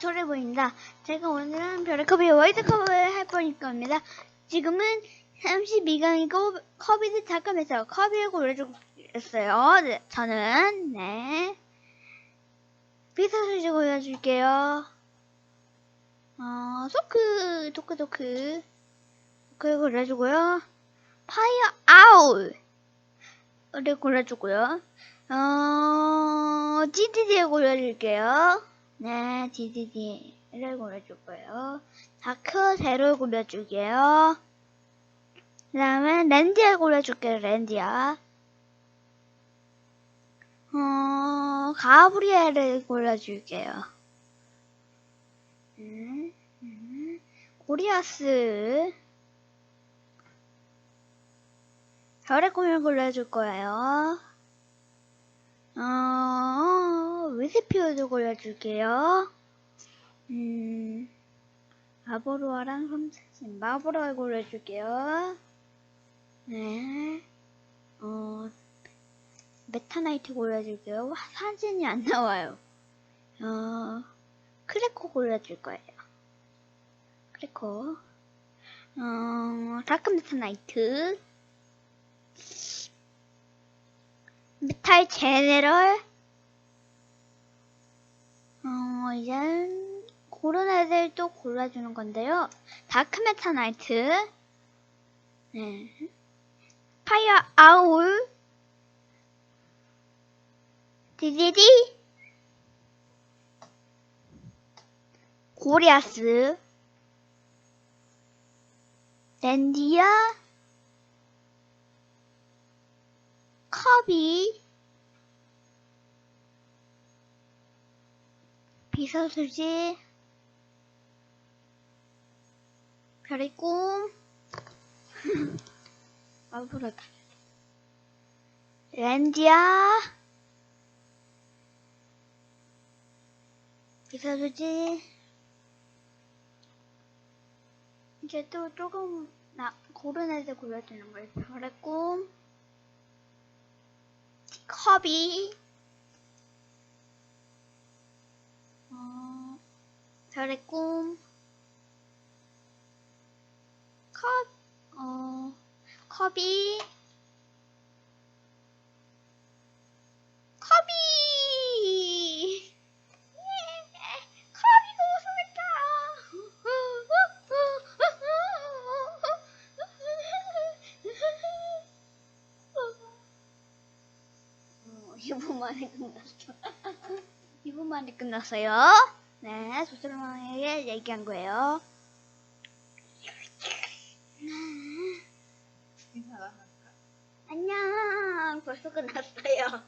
토레보입니다. 제가 오늘은 별의컵이 월드컵을 할 뻔입니다. 지금은 32강이고 컵이 잠깐만요. 컵을 골라주겠어요. 네, 저는 네 비서를 골라줄게요. 어 소크 도크 도크 도크 골라주고요. 파이어 아웃을 골라주고요. 어 GDD를 골라줄게요. 네, DDD를 골라줄 거예요. 다크 제로 골라줄게요. 그 다음에 랜디아 골라줄게요, 랜디아. 어, 가브리엘을 골라줄게요. 음, 음, 고리아스. 별의 꿈을 골라줄 거예요. 어, 위스피어도 골라줄게요. 음, 마보로아랑 홈스신 마보로아 골라줄게요. 네. 어, 메타나이트 골라줄게요. 와, 사진이 안 나와요. 어, 크래커 골라줄 거예요. 크래커. 어, 다크 메타나이트. 메탈 제네럴. 어, 이제 고른 애들 또 골라주는 건데요. 다크 메타 나이트. 네. 파이어 아울. 디디디. 고리아스. 랜디아. 컵 이. 비서수지. 별의 꿈. 아, 부럽다. 랜디아. 비서수지. 이제 또 조금 나 고른 애들 골라주는 거예요. 별의 꿈. 컵이. 어, 별의 꿈. 컵, 어, 컵이. 컵이! 예, 컵이가 우승했다! 어, 2분 만에 끝났어. 2분 만에 끝났어요. 네, 조슬망에게 얘기한 거예요. 인사할까? 안녕. 벌써 끝났어요.